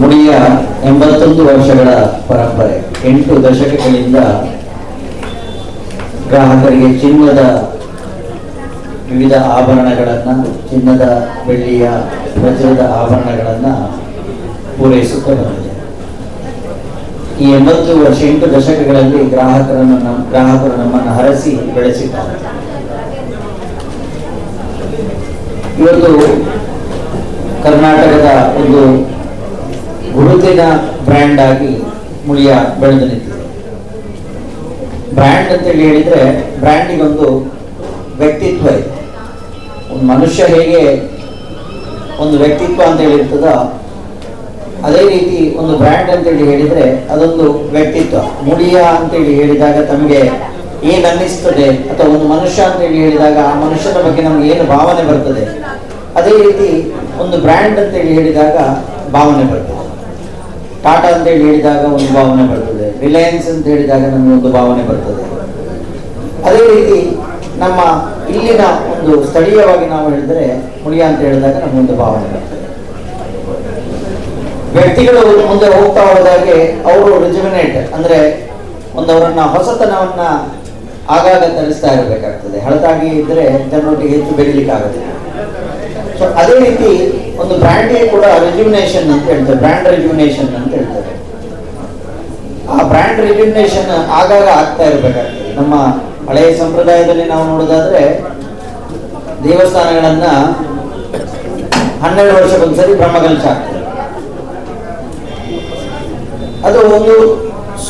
ಮುಡಿಯ ಎಂಬತ್ತೊಂದು ವರ್ಷಗಳ ಪರಂಪರೆ. ಎಂಟು ದಶಕಗಳಿಂದ ಗ್ರಾಹಕರಿಗೆ ಚಿನ್ನದ ವಿವಿಧ ಆಭರಣಗಳನ್ನು, ಚಿನ್ನದ ಬೆಳ್ಳಿಯ ವಜ್ರದ ಆಭರಣಗಳನ್ನು ಪೂರೈಸುತ್ತಾ ಬಂದಿದೆ. ಈ ಎಂಬತ್ತು ವರ್ಷ, ಎಂಟು ದಶಕಗಳಲ್ಲಿ ಗ್ರಾಹಕರನ್ನು ನಮ್ಮ, ಗ್ರಾಹಕರು ನಮ್ಮನ್ನು ಹರಸಿ ಬೆಳೆಸಿದ್ದಾರೆ. ಇವತ್ತು ಕರ್ನಾಟಕದ ಒಂದು ಗುರುತಿನ ಬ್ರ್ಯಾಂಡ್ ಆಗಿ ಮುಳಿಯ ಬೆಳೆದು ನಿಂತಿದೆ. ಬ್ರ್ಯಾಂಡ್ ಅಂತೇಳಿ ಹೇಳಿದ್ರೆ ಬ್ರ್ಯಾಂಡಿಗೊಂದು ವ್ಯಕ್ತಿತ್ವ ಇದೆ. ಒಂದು ಮನುಷ್ಯ ಹೇಗೆ ಒಂದು ವ್ಯಕ್ತಿತ್ವ ಅಂತ ಹೇಳಿರ್ತದ ಅದೇ ರೀತಿ ಒಂದು ಬ್ರ್ಯಾಂಡ್ ಅಂತೇಳಿ ಹೇಳಿದ್ರೆ ಅದೊಂದು ವ್ಯಕ್ತಿತ್ವ. ಮುಳಿಯ ಅಂತೇಳಿ ಹೇಳಿದಾಗ ತಮಗೆ ಏನು ಅನ್ನಿಸ್ತದೆ ಅಥವಾ ಒಂದು ಮನುಷ್ಯ ಅಂತೇಳಿ ಹೇಳಿದಾಗ ಆ ಮನುಷ್ಯನ ಬಗ್ಗೆ ನಮ್ಗೆ ಏನು ಭಾವನೆ ಬರ್ತದೆ? ಅದೇ ರೀತಿ ಒಂದು ಬ್ರ್ಯಾಂಡ್ ಅಂತೇಳಿ ಹೇಳಿದಾಗ ಭಾವನೆ ಬರ್ತದೆ. ಟಾಟಾ ಅಂತೇಳಿ ಹೇಳಿದಾಗ ಒಂದು ಭಾವನೆ ಬರ್ತದೆ. ರಿಲಯನ್ಸ್ ಅಂತ ಹೇಳಿದಾಗ ನಮಗೆ ಒಂದು ಭಾವನೆ ಬರ್ತದೆ. ಅದೇ ರೀತಿ ನಮ್ಮ ಇಲ್ಲಿನ ಒಂದು ಸ್ಥಳೀಯವಾಗಿ ನಾವು ಹೇಳಿದ್ರೆ ಮುಳಿಯ ಅಂತ ಹೇಳಿದಾಗ ನಮಗೊಂದು ಭಾವನೆ ಬರ್ತದೆ. ವ್ಯಕ್ತಿಗಳು ಮುಂದೆ ಹೋಗ್ತಾ ಹೋದಾಗೆ ಅವರು ರಿಜುಮಿನೇಟ್ ಅಂದ್ರೆ ಒಂದು ಅವರನ್ನ ಹೊಸತನವನ್ನ ಆಗಾಗ ತರಿಸ್ತಾ ಇರಬೇಕಾಗ್ತದೆ. ಹಳತಾಗಿ ಇದ್ರೆ ಜನರೊಟ್ಟಿಗೆ ಹೆಚ್ಚು ಬೆಳಿಲಿಕ್ಕೆ ಆಗುತ್ತೆ ಸೊ ಅದೇ ರೀತಿ ಒಂದು ಬ್ರ್ಯಾಂಡೇ ಕೂಡ ರೆಜ್ಯುಮಿನೇಷನ್ ಅಂತ ಹೇಳ್ತಾರೆ. ಬ್ರ್ಯಾಂಡ್ ರೆಜ್ಯುಮಿನೇಷನ್ ಅಂತ ಹೇಳ್ತಾರೆ. ಆ ಬ್ರ್ಯಾಂಡ್ ರೆಜ್ಯುಮಿನೇಷನ್ ಆಗಾಗ ಆಗ್ತಾ ಇರಬೇಕಾಗ್ತದೆ. ನಮ್ಮ ಹಳೆಯ ಸಂಪ್ರದಾಯದಲ್ಲಿ ನಾವು ನೋಡೋದಾದ್ರೆ ದೇವಸ್ಥಾನಗಳನ್ನ ಹನ್ನೆರಡು ವರ್ಷಕ್ಕೊಂದ್ಸರಿ ಬ್ರಹ್ಮಗಲ್ಚ ಆಗ್ತದೆ. ಅದು ಒಂದು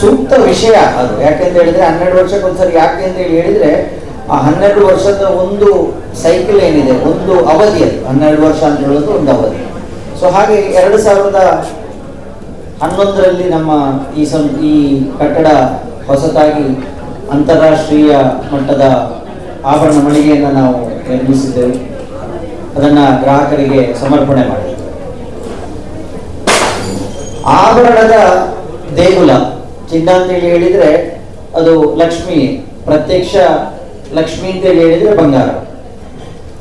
ಸೂಕ್ತ ವಿಷಯ ಅದು. ಯಾಕೆಂತ ಹೇಳಿದ್ರೆ ಹನ್ನೆರಡು ವರ್ಷಕ್ಕೆ ಒಂದ್ಸರಿ ಯಾಕೆ ಅಂತ ಹೇಳಿ ಹೇಳಿದ್ರೆ, ಆ ಹನ್ನೆರಡು ವರ್ಷದ ಒಂದು ಸೈಕಲ್ ಏನಿದೆ? ಒಂದು ಅವಧಿ ಅದು. ಹನ್ನೆರಡು ವರ್ಷ ಅಂತ ಹೇಳೋದು ಒಂದು ಅವಧಿ. ಸೊ ಹಾಗೆ ಎರಡು ಸಾವಿರದ ಹನ್ನೊಂದರಲ್ಲಿ ನಮ್ಮ ಈ ಸಂ, ಈ ಕಟ್ಟಡ ಹೊಸತಾಗಿ ಅಂತಾರಾಷ್ಟ್ರೀಯ ಮಟ್ಟದ ಆಭರಣ ಮಳಿಗೆಯನ್ನು ನಾವು ನಿರ್ಮಿಸಿದ್ದೆವು. ಅದನ್ನ ಗ್ರಾಹಕರಿಗೆ ಸಮರ್ಪಣೆ ಮಾಡಿದ್ದೇವೆ. ಆಭರಣದ ದೇಗುಲ ಚಿನ್ನ ಅಂತೇಳಿ ಹೇಳಿದ್ರೆ ಅದು ಲಕ್ಷ್ಮಿ, ಪ್ರತ್ಯಕ್ಷ ಲಕ್ಷ್ಮಿ ಅಂತೇಳಿ ಹೇಳಿದ್ರೆ ಬಂಗಾರ.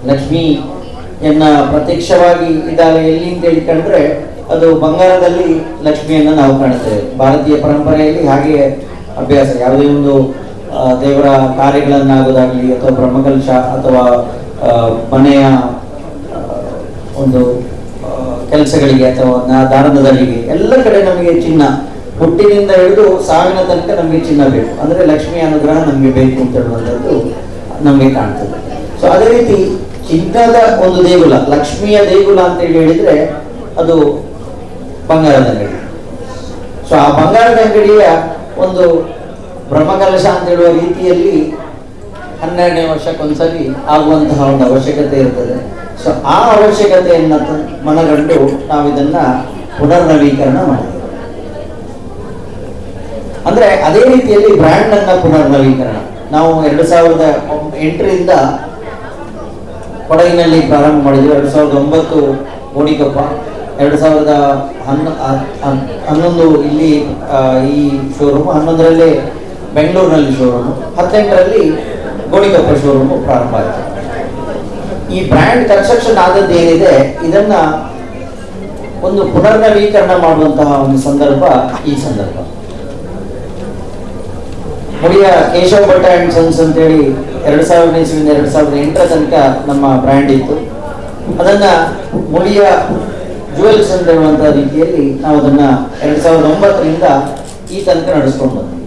ಲಕ್ಷ್ಮಿಯನ್ನ ಪ್ರತ್ಯಕ್ಷವಾಗಿ ಇದ್ದಾಳೆ ಎಲ್ಲಿ ಅಂತೇಳಿ ಕಂಡ್ರೆ ಅದು ಬಂಗಾರದಲ್ಲಿ ಲಕ್ಷ್ಮಿಯನ್ನ ನಾವು ಕಾಣುತ್ತೇವೆ ಭಾರತೀಯ ಪರಂಪರೆಯಲ್ಲಿ ಹಾಗೆ ಅಭ್ಯಾಸ. ಯಾವುದೇ ಒಂದು ದೇವರ ಕಾರ್ಯಗಳನ್ನಾಗೋದಾಗಲಿ ಅಥವಾ ಬ್ರಹ್ಮಕಲಶ ಅಥವಾ ಮನೆಯ ಒಂದು ಕೆಲಸಗಳಿಗೆ ಅಥವಾ ನಾ- ದಾನದ ಎಲ್ಲ ಕಡೆ ನಮಗೆ ಚಿನ್ನ ಹುಟ್ಟಿನಿಂದ ಹಿಡಿದು ಸಾವಿನ ತನಕ ನಮಗೆ ಚಿನ್ನ ಬೇಕು. ಅಂದ್ರೆ ಲಕ್ಷ್ಮಿ ಅನುಗ್ರಹ ನಮಗೆ ಬೇಕು ಅಂತ ಹೇಳುವಂಥದ್ದು ನಮಗೆ ಕಾಣ್ತದೆ. ಸೊ ಅದೇ ರೀತಿ ಚಿನ್ನದ ಒಂದು ದೇಗುಲ, ಲಕ್ಷ್ಮಿಯ ದೇಗುಲ ಅಂತ ಹೇಳಿ ಹೇಳಿದ್ರೆ ಅದು ಬಂಗಾರದ ಅಂಗಡಿ. ಸೊ ಆ ಬಂಗಾರದ ಅಂಗಡಿಯ ಒಂದು ಬ್ರಹ್ಮಕಲಶ ಅಂತ ಹೇಳುವ ರೀತಿಯಲ್ಲಿ ಹನ್ನೆರಡನೇ ವರ್ಷಕ್ಕೊಂದ್ಸರಿ ಆಗುವಂತಹ ಒಂದು ಅವಶ್ಯಕತೆ ಇರ್ತದೆ. ಸೊ ಆ ಅವಶ್ಯಕತೆಯನ್ನು ಮನಗಂಡು ನಾವು ಇದನ್ನ ಪುನರ್ನವೀಕರಣ ಮಾಡಿದ್ದೇವೆ ಅಂದ್ರೆ ಅದೇ ರೀತಿಯಲ್ಲಿ ಬ್ರ್ಯಾಂಡ್ ಅನ್ನ ಪುನರ್ನವೀಕರಣ ನಾವು ಎರಡು ಸಾವಿರದ ಎಂಟರಿಂದ ಕೊಡಗಿನಲ್ಲಿ ಪ್ರಾರಂಭ ಮಾಡಿದ್ವಿ. ಎರಡು ಸಾವಿರದ ಒಂಬತ್ತು ಗೋಣಿಕೊಪ್ಪ ಎರಡು ಸಾವಿರದ ಹನ್ನ ಹನ್ನೊಂದು ಇಲ್ಲಿ ಈ ಶೋರೂಮ್ ಹನ್ನೊಂದರಲ್ಲಿ ಬೆಂಗಳೂರಿನಲ್ಲಿ ಶೋರೂಮ್ ಹದಿನೆಂಟರಲ್ಲಿ ಗೋಣಿಕಪ್ಪ ಶೋರೂಮ್ ಪ್ರಾರಂಭ ಆಯಿತು. ಈ ಬ್ರ್ಯಾಂಡ್ ಕನ್ಸ್ಟ್ರಕ್ಷನ್ ಆದದ್ದು ಏನಿದೆ, ಇದನ್ನ ಒಂದು ಪುನರ್ನವೀಕರಣ ಮಾಡುವಂತಹ ಒಂದು ಸಂದರ್ಭ ಈ ಸಂದರ್ಭ. ಮುಡಿಯ ಕೇಶವ ಭಟ್ಟ ಅಂಡ್ ಸನ್ಸ್ ಅಂತೇಳಿ ಎರಡು ಸಾವಿರದ ಇಸ್ವಿಯಿಂದ ಎರಡು ಸಾವಿರದ ಎಂಟರ ತನಕ ನಮ್ಮ ಬ್ರ್ಯಾಂಡ್ ಇತ್ತು. ಅದನ್ನ ಮುಡಿಯ ಜುವೆಲ್ಸ್ ಅಂತ ಹೇಳುವಂಥ ರೀತಿಯಲ್ಲಿ ನಾವು ಅದನ್ನ ಎರಡು ಸಾವಿರದ ಒಂಬತ್ತರಿಂದ ಈ ತನಕ ನಡೆಸ್ಕೊಂಡು ಬಂದ್ವಿ.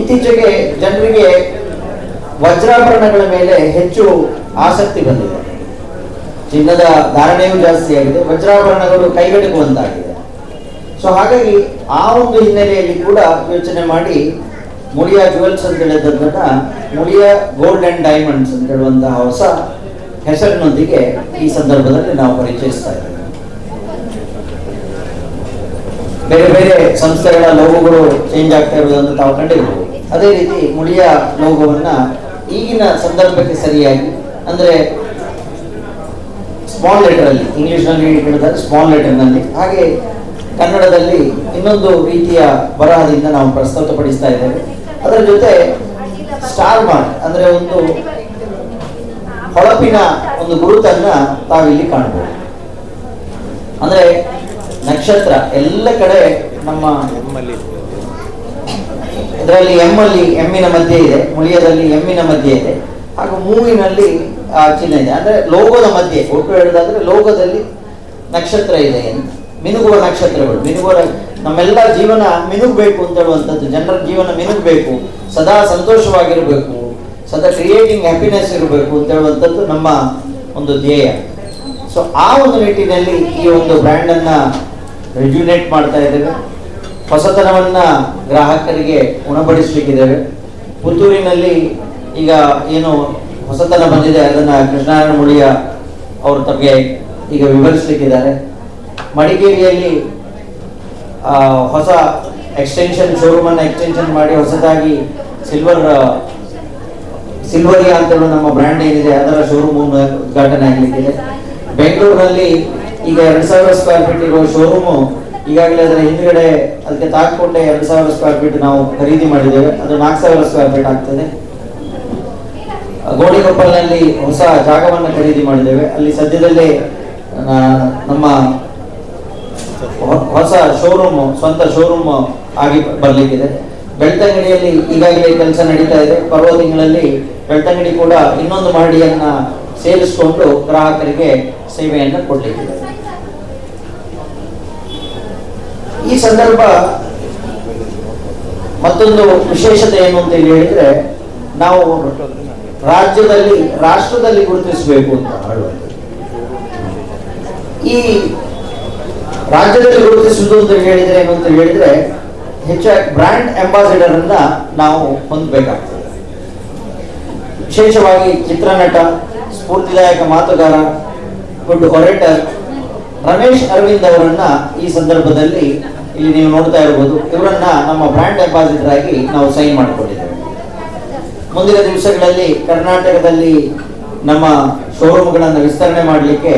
ಇತ್ತೀಚೆಗೆ ಜನರಿಗೆ ವಜ್ರಾಭರಣಗಳ ಮೇಲೆ ಹೆಚ್ಚು ಆಸಕ್ತಿ ಬಂದಿದೆ. ಚಿನ್ನದ ಧಾರಣೆಯೂ ಜಾಸ್ತಿ ಆಗಿದೆ, ವಜ್ರಾಭರಣಗಳು ಕೈಗೆಟುಕುವಂತಾಗಿದೆ. ಸೊ ಹಾಗಾಗಿ ಆ ಒಂದು ಹಿನ್ನೆಲೆಯಲ್ಲಿ ಕೂಡ ಯೋಚನೆ ಮಾಡಿ ಮುಳಿಯ ಜುವೆಲ್ಸ್ ಅಂತ ಹೇಳಿದ್ದನ್ನ ಮುಳಿಯಾ ಗೋಲ್ಡ್ ಅಂಡ್ ಡೈಮಂಡ್ಸ್ ಅಂತ ಹೇಳುವಂತಹ ಹೊಸ ಹೆಸರಿನೊಂದಿಗೆ ಈ ಸಂದರ್ಭದಲ್ಲಿ ನಾವು ಪರಿಚಯಿಸ್ತಾ ಇದ್ದೇವೆ. ಬೇರೆ ಬೇರೆ ಸಂಸ್ಥೆಗಳ ಲೋಗೋಗಳು ಚೇಂಜ್ ಆಗ್ತಾ ಇರುವುದನ್ನು ತಾವು ಕಂಡಿರಬಹುದು ಅದೇ ರೀತಿ ಮುಳಿಯ ಲೋಗೋವನ್ನ ಈಗಿನ ಸಂದರ್ಭಕ್ಕೆ ಸರಿಯಾಗಿ, ಅಂದ್ರೆ ಸ್ಮಾಲ್ ಲೆಟರ್ ಅಲ್ಲಿ ಇಂಗ್ಲಿಷ್ನಲ್ಲಿ ಹೇಳಿದಾಗ ಸ್ಮಾಲ್ ಲೆಟರ್ನಲ್ಲಿ. ಹಾಗೆ ಕನ್ನಡದಲ್ಲಿ ಇನ್ನೊಂದು ರೀತಿಯ ಬರಹದಿಂದ ನಾವು ಪ್ರಸ್ತುತಪಡಿಸ್ತಾ ಇದ್ದೇವೆ. ಅದರ ಜೊತೆ ಸ್ಟಾರ್ ಮಾರ್ಕ್ ಅಂದ್ರೆ ಒಂದು ಹೊಳಪಿನ ಒಂದು ಗುರುತನ್ನ ತಾವಿಲ್ಲಿ ಕಾಣಬಹುದು ಅಂದ್ರೆ ನಕ್ಷತ್ರ ಎಲ್ಲ ಕಡೆ ನಮ್ಮ ಇದರಲ್ಲಿ ಎಮ್ಮಲ್ಲಿ, ಎಮ್ಮಿನ ಮಧ್ಯೆ ಇದೆ, ಮುಳಿಯದಲ್ಲಿ ಎಮ್ಮಿನ ಮಧ್ಯೆ ಇದೆ. ಹಾಗೂ ಮೂವಿನಲ್ಲಿ ಆ ಚಿಹ್ನೆ ಇದೆ. ಅಂದ್ರೆ ಲೋಗೋದ ಮಧ್ಯೆ, ಒಟ್ಟು ಹೇಳುದಾದ್ರೆ ಲೋಗೋದಲ್ಲಿ ನಕ್ಷತ್ರ ಇದೆ ಮಿನುಗುವ ನಕ್ಷತ್ರಗಳು, ಮಿನುಗುವ ನಮ್ಮೆಲ್ಲ ಜೀವನ ಮಿನುಗಬೇಕು ಅಂತ ಹೇಳುವಂಥದ್ದು. ಜನರ ಜೀವನ ಮಿನುಗಬೇಕು. ಸದಾ ಸಂತೋಷವಾಗಿರಬೇಕು. ಸದಾ ಕ್ರಿಯೇಟಿಂಗ್ ಹ್ಯಾಪಿನೆಸ್ ಇರಬೇಕು ಅಂತ ಹೇಳುವಂಥದ್ದು ನಮ್ಮ ಒಂದು ಧ್ಯೇಯ. ಸೊ ಆ ಒಂದು ನಿಟ್ಟಿನಲ್ಲಿ ಈ ಒಂದು ಬ್ರ್ಯಾಂಡನ್ನು ರೆಜ್ಯುನೇಟ್ ಮಾಡ್ತಾ ಇದ್ದೇವೆ. ಹೊಸತನವನ್ನ ಗ್ರಾಹಕರಿಗೆ ಉಣಬಡಿಸಲಿಕ್ಕಿದ್ದೇವೆ. ಪುತ್ತೂರಿನಲ್ಲಿ ಈಗ ಏನು ಹೊಸತನ ಬಂದಿದೆ, ಅದನ್ನ ಕೃಷ್ಣಾರಾಯಣ ಮುಳಿಯ ಅವರ ತಮಗೆ ಈಗ ವಿವರಿಸಲಿಕ್ಕಿದ್ದಾರೆ. ಮಡಿಕೇರಿಯಲ್ಲಿ ಹೊಸ ಎಕ್ಸ್ಟೆನ್ಷನ್ ಶೋರೂಮ್ ಅನ್ನ ಎಕ್ಸ್ಟೆನ್ಷನ್ ಮಾಡಿ ಹೊಸದಾಗಿ ಸಿಲ್ವರ್ ಸಿಲ್ವರಿಯಾ ಅಂತ ನಮ್ಮ ಬ್ರ್ಯಾಂಡ್ ಏನಿದೆ, ಅದರ ಶೋರೂಮ್ ಉದ್ಘಾಟನೆ ಆಗಲಿಕ್ಕಿದೆ. ಬೆಂಗಳೂರಿನಲ್ಲಿ ಈಗ ಎರಡು ಸಾವಿರ ಸ್ಕ್ವೇರ್ ಫೀಟ್ ಇರುವ ಶೋರೂಮು ಈಗಾಗಲೇ ಅದರ ಹಿಂದ್ಗಡೆ ಅದಕ್ಕೆ ತಾಕೊಂಡೆ ಎರಡು ಸಾವಿರ ಸ್ಕ್ವೇರ್ ಫೀಟ್ ನಾವು ಖರೀದಿ ಮಾಡಿದ್ದೇವೆ. ಅದು ನಾಲ್ಕು ಸಾವಿರ ಸ್ಕ್ವೇರ್ ಫೀಟ್ ಆಗ್ತದೆ. ಗೋಣಿಕೊಪ್ಪಲ್ನಲ್ಲಿ ಹೊಸ ಜಾಗವನ್ನು ಖರೀದಿ ಮಾಡಿದ್ದೇವೆ. ಅಲ್ಲಿ ಸದ್ಯದಲ್ಲೇ ನಮ್ಮ ಹೊಸ ಶೋರೂಮ್ ಸ್ವಂತ ಶೋರೂಮ್ ಆಗಿ ಬರಲಿಕ್ಕಿದೆ. ಬೆಳ್ತಂಗಡಿಯಲ್ಲಿ ಈಗಾಗಲೇ ಕೆಲಸ ನಡೀತಾ ಇದೆ. ಬರುವ ತಿಂಗಳಲ್ಲಿ ಬೆಳ್ತಂಗಡಿ ಕೂಡ ಇನ್ನೊಂದು ಮಹಡಿಯನ್ನ ಸೇರಿಸಿಕೊಂಡು ಗ್ರಾಹಕರಿಗೆ ಸೇವೆಯನ್ನ ಕೊಡ್ಲಿಕ್ಕಿದೆ. ಈ ಸಂದರ್ಭ ಮತ್ತೊಂದು ವಿಶೇಷತೆ ಏನು ಅಂತ ಹೇಳಿ ಹೇಳಿದ್ರೆ, ನಾವು ರಾಜ್ಯದಲ್ಲಿ, ರಾಷ್ಟ್ರದಲ್ಲಿ ಗುರುತಿಸಬೇಕು ಅಂತ ಈ ರಾಜ್ಯದಲ್ಲಿ ಗುರುತಿಸುವುದು ಅಂತ ಹೇಳಿದ್ರೆ ಏನು ಅಂತ ಹೇಳಿದ್ರೆ ಹೆಚ್ಚಾಗಿ ಬ್ರ್ಯಾಂಡ್ ಅಂಬಾಸಿಡರ್ ಅನ್ನ ನಾವು ಹೊಂದಬೇಕಾಗ್ತದೆ. ವಿಶೇಷವಾಗಿ ಚಿತ್ರನಟ, ಸ್ಫೂರ್ತಿದಾಯಕ ಮಾತುಗಾರ ಗುಡ್ ಒರೇಟರ್ ರಮೇಶ್ ಅರವಿಂದ್ ಅವರನ್ನ ಈ ಸಂದರ್ಭದಲ್ಲಿ ಇಲ್ಲಿ ನೀವು ನೋಡ್ತಾ ಇರಬಹುದು ಇವರನ್ನ ನಮ್ಮ ಬ್ರ್ಯಾಂಡ್ ಅಂಬಾಸಿಡರ್ ಆಗಿ ನಾವು ಸೈನ್ ಮಾಡಿಕೊಂಡಿದ್ದೇವೆ. ಮುಂದಿನ ದಿವಸಗಳಲ್ಲಿ ಕರ್ನಾಟಕದಲ್ಲಿ ನಮ್ಮ ಶೋರೂಮ್ಗಳನ್ನು ವಿಸ್ತರಣೆ ಮಾಡಲಿಕ್ಕೆ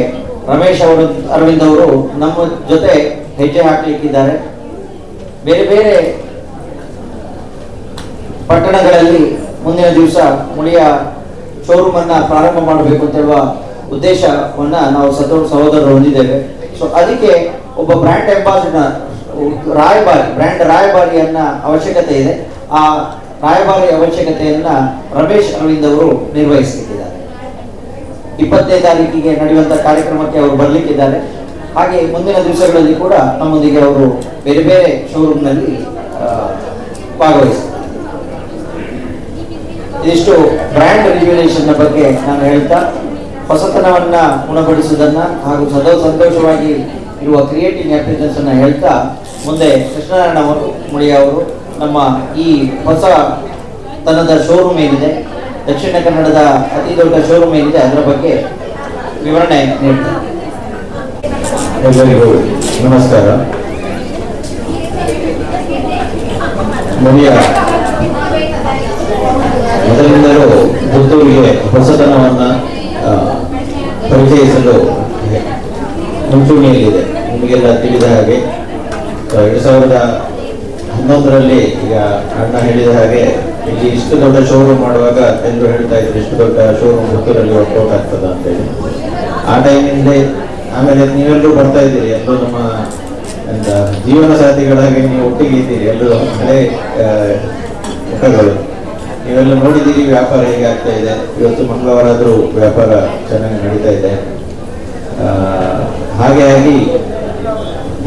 ರಮೇಶ್ ಅವರು, ಅರವಿಂದ್ ಅವರು ನಮ್ಮ ಜೊತೆ ಹೆಜ್ಜೆ ಹಾಕಲಿಕ್ಕಿದ್ದಾರೆ. ಬೇರೆ ಬೇರೆ ಪಟ್ಟಣಗಳಲ್ಲಿ ಮುಂದಿನ ದಿವಸ ಮುಳಿಯ ಶೋರೂಮ್ ಅನ್ನ ಪ್ರಾರಂಭ ಮಾಡಬೇಕು ಅಂತ ಹೇಳುವ ಉದ್ದೇಶವನ್ನ ನಾವು ಸತೋ ಸಹೋದರರು ಹೊಂದಿದ್ದೇವೆ. ಸೊ ಅದಕ್ಕೆ ಒಬ್ಬ ಬ್ರ್ಯಾಂಡ್ ಅಂಬಾಸಿಡರ್ ರಾಯಭಾರಿ ಬ್ರ್ಯಾಂಡ್ ರಾಯಭಾರಿಯನ್ನ ಅವಶ್ಯಕತೆ ಇದೆ. ಆ ರಾಯಭಾರಿ ಅವಶ್ಯಕತೆಯನ್ನ ರಮೇಶ್, ಅರವಿಂದ್ ಅವರು ನಿರ್ವಹಿಸಲಿಕ್ಕಿದ್ದಾರೆ. ಇಪ್ಪತ್ತನೇ ತಾರೀಕಿಗೆ ನಡೆಯುವಂತ ಕಾರ್ಯಕ್ರಮಕ್ಕೆ ಅವರು ಬರ್ಲಿಕ್ಕಿದ್ದಾರೆ. ಹಾಗೆ ಮುಂದಿನ ದಿವಸಗಳಲ್ಲಿ ಕೂಡ ನಮ್ಮೊಂದಿಗೆ ಅವರು ಬೇರೆ ಬೇರೆ ಶೋರೂಮ್ನಲ್ಲಿ ಭಾಗವಹಿಸ್ತಾರೆ ಇದಿಷ್ಟು ಬ್ರ್ಯಾಂಡ್ ರಿವ್ಯುಲೇಷನ್ ಬಗ್ಗೆ ನಾನು ಹೇಳ್ತಾ, ಹೊಸತನವನ್ನ ಗುಣಪಡಿಸುವುದನ್ನ ಹಾಗೂ ಸದಾ ಸಂತೋಷವಾಗಿ ಇರುವ ಕ್ರಿಯೇಟಿವ್ ಹ್ಯಾಪಿನೆಸ್ ಅನ್ನ ಹೇಳ್ತಾ, ಮುಂದೆ ಕೃಷ್ಣನಾರಾಯಣ ಅವರು ಅವರು ನಮ್ಮ ಈ ಹೊಸ ತನದ ಶೋರೂಮ್ ಏನಿದೆ ದಕ್ಷಿಣ ಕನ್ನಡದ ಅತಿ ದೊಡ್ಡ ಶೋರೂಮ್ ಏನಿದೆ, ಅದರ ಬಗ್ಗೆ ವಿವರಣೆ ಎಲ್ಲರಿಗೂ ನಮಸ್ಕಾರ. ಮೊದಲಿಂದಲೂ ಪುತ್ತೂರಿಗೆ ಹೊಸತನವನ್ನು ಪರಿಚಯಿಸಲು ಮುಂಚೂಣಿಯಲ್ಲಿದೆ. ನಿಮಗೆಲ್ಲ ತಿಳಿದ ಹಾಗೆ ಎರಡು ಸಾವಿರದ ಹನ್ನೊಂದರಲ್ಲಿ ಈಗ ಅಣ್ಣ ಹೇಳಿದ ಹಾಗೆ ಇಷ್ಟು ದೊಡ್ಡ ಶೋರೂಮ್ ಮಾಡುವಾಗ ಎಲ್ಲರೂ ಹೇಳ್ತಾ ಇದ್ರು, ಇಷ್ಟು ದೊಡ್ಡ ಶೋರೂಮ್ ಪುತ್ತೂರಲ್ಲಿ ವರ್ಕೌಟ್ ಆಗ್ತದ ಅಂತೇಳಿ. ಆ ಟೈಮಿಂದ ಆಮೇಲೆ ನೀವೆಲ್ಲರೂ ಬರ್ತಾ ಇದ್ದೀರಿ, ಎಲ್ಲರೂ ನಮ್ಮ, ಎಂತ, ಜೀವನ ಸಾಥಿಗಳಾಗಿ ನೀವು ಒಟ್ಟಿಗೆ ಇದ್ದೀರಿ, ಎಲ್ಲರೂ ಹಳೆ ಮುಖಗಳು. ನೀವೆಲ್ಲ ನೋಡಿದ್ದೀರಿ ವ್ಯಾಪಾರ ಹೇಗೆ ಆಗ್ತಾ ಇದೆ. ಇವತ್ತು ಮಂಗಳವಾರ ಆದರೂ ವ್ಯಾಪಾರ ಚೆನ್ನಾಗಿ ನಡೀತಾ ಇದೆ. ಹಾಗೆ ಆಗಿ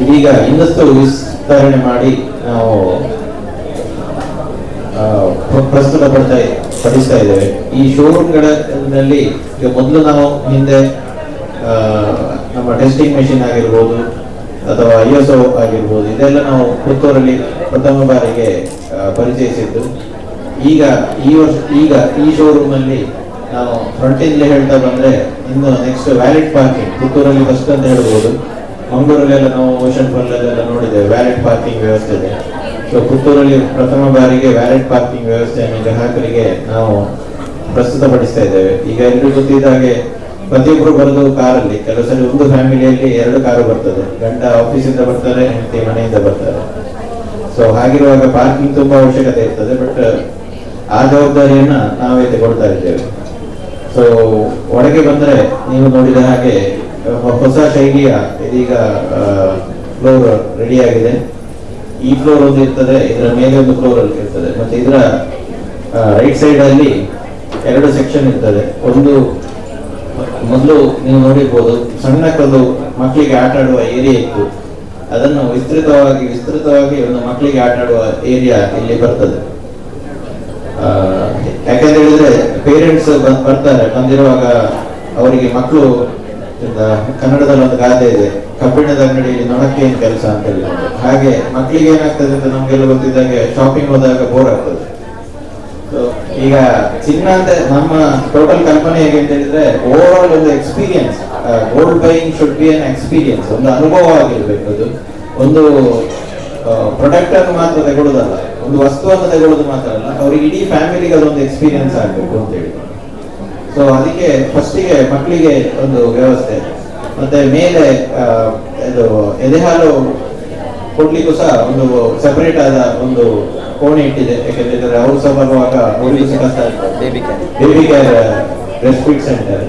ಇದೀಗ ಇನ್ನಷ್ಟು ವಿಸ್ತರಣೆ ಮಾಡಿ ನಾವು ಪ್ರಸ್ತುತ ಪಡ್ತಾ ಪಡಿಸ್ತಾ ಇದ್ದೇವೆ. ಈ ಶೋರೂಮ್ಗಳಲ್ಲಿ ಈಗ ಮೊದಲು ನಾವು ಹಿಂದೆ ನಮ್ಮ ಟೆಸ್ಟಿಂಗ್ ಮೆಷಿನ್ ಆಗಿರ್ಬೋದು, ಅಥವಾ ಐ ಎಸ್ ಒ ಆಗಿರ್ಬೋದು, ಇದೆಲ್ಲ ನಾವು ಪುತ್ತೂರಲ್ಲಿ ಪ್ರಥಮ ಬಾರಿಗೆ ಪರಿಚಯಿಸಿದ್ದು. ಈಗ ಈ ವರ್ಷ, ಈಗ ಈ ಶೋರೂಮಲ್ಲಿ ನಾವು ಫ್ರಂಟಿಂದಲೇ ಹೇಳ್ತಾ ಬಂದ್ರೆ, ಇನ್ನು ನೆಕ್ಸ್ಟ್ ವ್ಯಾಲೆಟ್ ಪಾರ್ಕಿಂಗ್ ಪುತ್ತೂರಲ್ಲಿ ಫಸ್ಟ್ ಅಂತ ಹೇಳ್ಬೋದು. ಮಂಗಳೂರಲ್ಲೆಲ್ಲ ನಾವು ಓಷನ್ ಫಾಲಲ್ಲೆಲ್ಲ ನೋಡಿದ್ದೇವೆ ವ್ಯಾಲೆಟ್ ಪಾರ್ಕಿಂಗ್ ವ್ಯವಸ್ಥೆ ಇದೆ. ಸೊ ಪುತ್ತೂರಲ್ಲಿ ಪ್ರಥಮ ಬಾರಿಗೆ ವ್ಯಾಲೆಟ್ ಪಾರ್ಕಿಂಗ್ ವ್ಯವಸ್ಥೆಯನ್ನು ಗ್ರಾಹಕರಿಗೆ ನಾವು ಪ್ರಸ್ತುತಪಡಿಸ್ತಾ ಇದ್ದೇವೆ. ಈಗ ಎಲ್ಲರೂ ಗೊತ್ತಿದ್ದ ಹಾಗೆ ಪ್ರತಿಯೊಬ್ಬರು ಬರೋದು ಕಾರಲ್ಲಿ, ಕೆಲವು ಸಲ ಒಂದು ಫ್ಯಾಮಿಲಿಯಲ್ಲಿ ಎರಡು ಕಾರು ಬರ್ತದೆ. ಗಂಡ ಆಫೀಸಿಂದ ಬರ್ತಾರೆ, ಹೆಂಡತಿ ಮನೆಯಿಂದ ಬರ್ತಾರೆ. ಸೊ ಹಾಗಿರುವಾಗ ಪಾರ್ಕಿಂಗ್ ತುಂಬಾ ಅವಶ್ಯಕತೆ ಇರ್ತದೆ ಬಟ್ ಆ ಜವಾಬ್ದಾರಿಯನ್ನ ನಾವೇ ತಗೊಳ್ತಾ ಇದ್ದೇವೆ. ಸೊ ಒಳಗೆ ಬಂದ್ರೆ ನೀವು ನೋಡಿದ ಹಾಗೆ ಹೊಸ ಶೈಲಿಯ ಇದೀಗ ಫ್ಲೋರ್ ರೆಡಿ ಆಗಿದೆ. ಈ ಫ್ಲೋರ್ ಒಂದು ಇರ್ತದೆ, ಇದರ ಮೇಲೆ ಒಂದು ಫ್ಲೋರ್ ಅಲ್ಲಿ ಇರ್ತದೆ. ಮತ್ತೆ ಇದರ ರೈಟ್ ಸೈಡ್ ಅಲ್ಲಿ ಎರಡು ಸೆಕ್ಷನ್ ಇರ್ತದೆ. ಒಂದು, ಮೊದಲು ನೀವು ನೋಡಿರ್ಬೋದು ಸಣ್ಣಕ್ಕೊಂದು ಮಕ್ಕಳಿಗೆ ಆಟ ಆಡುವ ಏರಿಯಾ ಇತ್ತು. ಅದನ್ನು ವಿಸ್ತೃತವಾಗಿ ವಿಸ್ತೃತವಾಗಿ ಒಂದು ಮಕ್ಕಳಿಗೆ ಆಟ ಆಡುವ ಏರಿಯಾ ಇಲ್ಲಿ ಬರ್ತದೆ. ಯಾಕಂತ ಹೇಳಿದ್ರೆ ಪೇರೆಂಟ್ಸ್ ಬರ್ತಾರೆ. ಬಂದಿರುವಾಗ ಅವರಿಗೆ ಮಕ್ಕಳು ಕನ್ನಡದಲ್ಲಿ ಒಂದು ಗಾದೆ ಇದೆ. ಕಬ್ಬಿಣದ ಅಂಗಡಿಯಲ್ಲಿ ನೊಣಕ್ಕೆ ಏನು ಕೆಲಸ ಅಂತ ಹೇಳಿ ಹಾಗೆ ಮಕ್ಕಳಿಗೆ ಏನಾಗ್ತದೆ ಅಂತ ನಮ್ಗೆಲ್ಲ ಗೊತ್ತಿದ್ದಾಗೆ ಶಾಪಿಂಗ್ ಹೋದಾಗ ಬೋರ್ ಆಗ್ತದೆ. ಈಗ ಚಿನ್ನ ಅಂತ ನಮ್ಮ ಟೋಟಲ್ ಕಲ್ಪನೆ ಹೇಗೆ ಅಂತ ಹೇಳಿದ್ರೆ ಓವರ್ ಆಲ್ ಒಂದು experience gold buying should be an experience ಒಂದು ಅನುಭವ ಆಗಿರ್ಬೇಕು ಅದು. ಒಂದು ಪ್ರೊಡಕ್ಟ್ ಅನ್ನು ಮಾತ್ರ ತಗೊಳ್ಳೋದಲ್ಲ ಒಂದು ವಸ್ತುವನ್ನು ತಗೊಳ್ಳೋದು ಮಾತ್ರ ಅಲ್ಲ, ಅವ್ರಿಗೆ ಇಡೀ ಫ್ಯಾಮಿಲಿಗೆ ಅದೊಂದು ಎಕ್ಸ್ಪೀರಿಯನ್ಸ್ ಆಗಬೇಕು ಅಂತ ಹೇಳಿ ಸೊ ಅದಕ್ಕೆ ಫಸ್ಟಿಗೆ ಮಕ್ಕಳಿಗೆ ಒಂದು ವ್ಯವಸ್ಥೆ. ಮತ್ತೆ ಮೇಲೆ ಇದು ಎದೆಹಾಲು ಕೊಡ್ಲಿಕ್ಕೂ ಸಹ ಒಂದು ಸೆಪರೇಟ್ ಆದ ಒಂದು ಕೋಣೆ ಇಟ್ಟಿದೆ. ಯಾಕಂದ್ರೆ ಅವ್ರು ಸಹ ಬರುವಾಗ ಬೇಬಿ ಕೇರ್ ರೆಸ್ಪಿಟ್ ಸೆಂಟರ್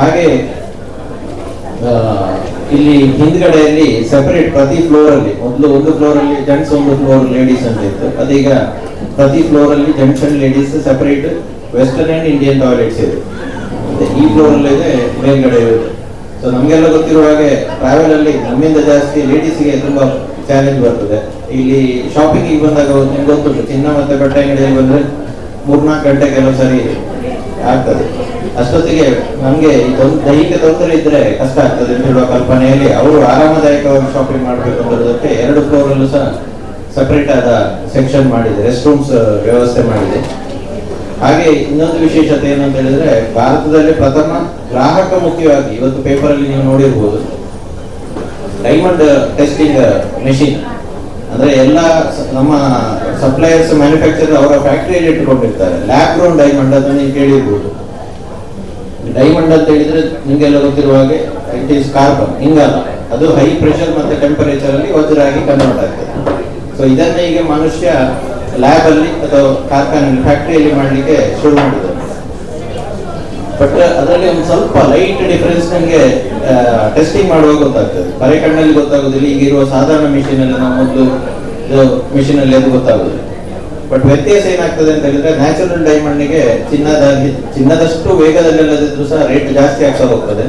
ಹಾಗೆ ಇಲ್ಲಿ ಹಿಂದ್ಗಡೆಯಲ್ಲಿ ಸೆಪರೇಟ್ ಪ್ರತಿ ಫ್ಲೋರ್ ಅಲ್ಲಿ ಮೊದಲು ಒಂದು ಫ್ಲೋರ್ ಅಲ್ಲಿ ಜೆಂಟ್ಸ್ ಒಂದು ಫ್ಲೋರ್ ಲೇಡೀಸ್ ಅಂತ ಇತ್ತು. ಅದೀಗ ಪ್ರತಿ ಫ್ಲೋರ್ ಅಲ್ಲಿ gents and ladies separate western and Indian toilets ಇದೆ. ಈ ಫ್ಲೋರ್ ಇದೆ ಮೇಲ್ಗಡೆ ಇರುತ್ತೆ. ಸೊ ನಮಗೆಲ್ಲ ಗೊತ್ತಿರುವ ಹಾಗೆ ಟ್ರಾವೆಲ್ ಅಲ್ಲಿ ನಮ್ಮಿಂದ ಜಾಸ್ತಿ ಲೇಡೀಸ್ಗೆ ತುಂಬಾ ಚಾಲೆಂಜ್ ಬರ್ತದೆ. ಇಲ್ಲಿ ಶಾಪಿಂಗಿಗೆ ಬಂದಾಗ ನಿಮ್ಗೆ ಗೊತ್ತುಂಟು, ಚಿನ್ನ ಮತ್ತೆ ಬಟ್ಟೆ ಅಂಗಡಿಯಲ್ಲಿ ಬಂದ್ರೆ ಮೂರ್ನಾಲ್ಕು ಗಂಟೆ ಕೆಲವು ಸರಿ ಆಗ್ತದೆ. ಅಷ್ಟೊತ್ತಿಗೆ ನಮ್ಗೆ ದೈಹಿಕ ತೊಂದರೆ ಇದ್ರೆ ಕಷ್ಟ ಆಗ್ತದೆ ಅಂತ ಹೇಳುವ ಕಲ್ಪನೆಯಲ್ಲಿ ಅವರು ಆರಾಮದಾಯಕವಾಗಿ ಶಾಪಿಂಗ್ ಮಾಡಬೇಕು ಅನ್ನೋದಕ್ಕೆ ಎರಡು ಫ್ಲೋರಲ್ಲೂ ಸಹ ಸಪ್ರೇಟ್ ಆದ ಸೆಕ್ಷನ್ ಮಾಡಿದೆ ರೆಸ್ಟ್ ರೂಮ್ಸ್ ವ್ಯವಸ್ಥೆ ಮಾಡಿದೆ. ಹಾಗೆ ಇನ್ನೊಂದು ವಿಶೇಷತೆ ಏನಂತ ಹೇಳಿದ್ರೆ, ಭಾರತದಲ್ಲಿ ಪ್ರಥಮ ಗ್ರಾಹಕ ಮುಖ್ಯವಾಗಿ ಇವತ್ತು ಪೇಪರ್ ಅಲ್ಲಿ ನೀವು ನೋಡಿರ್ಬೋದು ಡೈಮಂಡ್ ಟೆಸ್ಟಿಂಗ್ ಮೆಷಿನ್ ಅಂದ್ರೆ ಎಲ್ಲ ನಮ್ಮ ಸಪ್ಲೈಯರ್ಸ್ ಮ್ಯಾನುಫ್ಯಾಕ್ಚರ್ ಅವರ ಫ್ಯಾಕ್ಟರಿಯಲ್ಲಿ ಇಟ್ಟುಕೊಂಡಿರ್ತಾರೆ. ಲ್ಯಾಬ್ ಗ್ರೌಂಡ್ ಡೈಮಂಡ್ ಅಂತ ನೀವು ಕೇಳಿರ್ಬೋದು. ಡೈಮಂಡ್ ಅಂತ ಹೇಳಿದ್ರೆ ನಿಮ್ಗೆಲ್ಲ ಗೊತ್ತಿರುವ ಹಾಗೆ ಇಟ್ ಈಸ್ ಕಾರ್ಬನ್ ಇಂಗಾಲ. ಅದು ಹೈ ಪ್ರೆಷರ್ ಮತ್ತೆ ಟೆಂಪರೇಚರ್ ಅಲ್ಲಿ ವಜ್ರ ಆಗಿ ಕನ್ವರ್ಟ್ ಆಗ್ತದೆ. ಸೊ ಇದನ್ನ ಈಗ ಮನುಷ್ಯ ಲ್ಯಾಬ್ ಅಲ್ಲಿ ಅಥವಾ ಕಾರ್ಖಾನೆ ಫ್ಯಾಕ್ಟರಿಯಲ್ಲಿ ಮಾಡ್ಲಿಕ್ಕೆ ಶುರು ಮಾಡಿದ್ರು. ಬಟ್ ಅದರಲ್ಲಿ ಒಂದು ಸ್ವಲ್ಪ ಲೈಟ್ ಡಿಫರೆನ್ಸ್ ನನಗೆ ಟೆಸ್ಟಿಂಗ್ ಮಾಡುವಾಗ ಗೊತ್ತಾಗ್ತದೆ. ಬರೆ ಕಣ್ಣಲ್ಲಿ ಗೊತ್ತಾಗೋದಿಲ್ಲ ಈಗಿರುವ ಸಾಧಾರಣ ಮಿಷಿನ್ ಅಲ್ಲಿ, ನಾವು ಮೊದಲು ಮಿಷಿನ್ ಅಲ್ಲಿ ಅದು ಗೊತ್ತಾಗೋದಿಲ್ಲ. ಬಟ್ ವ್ಯತ್ಯಾಸ ಏನಾಗ್ತದೆ ಅಂತ ಹೇಳಿದ್ರೆ ನ್ಯಾಚುರಲ್ ಡೈಮಂಡ್ಗೆ ಚಿನ್ನದ, ಚಿನ್ನದಷ್ಟು ವೇಗದಲ್ಲಿಲ್ಲದಿದ್ರು ಸಹ ರೇಟ್ ಜಾಸ್ತಿ ಆಗ್ತಾ ಹೋಗ್ತದೆ.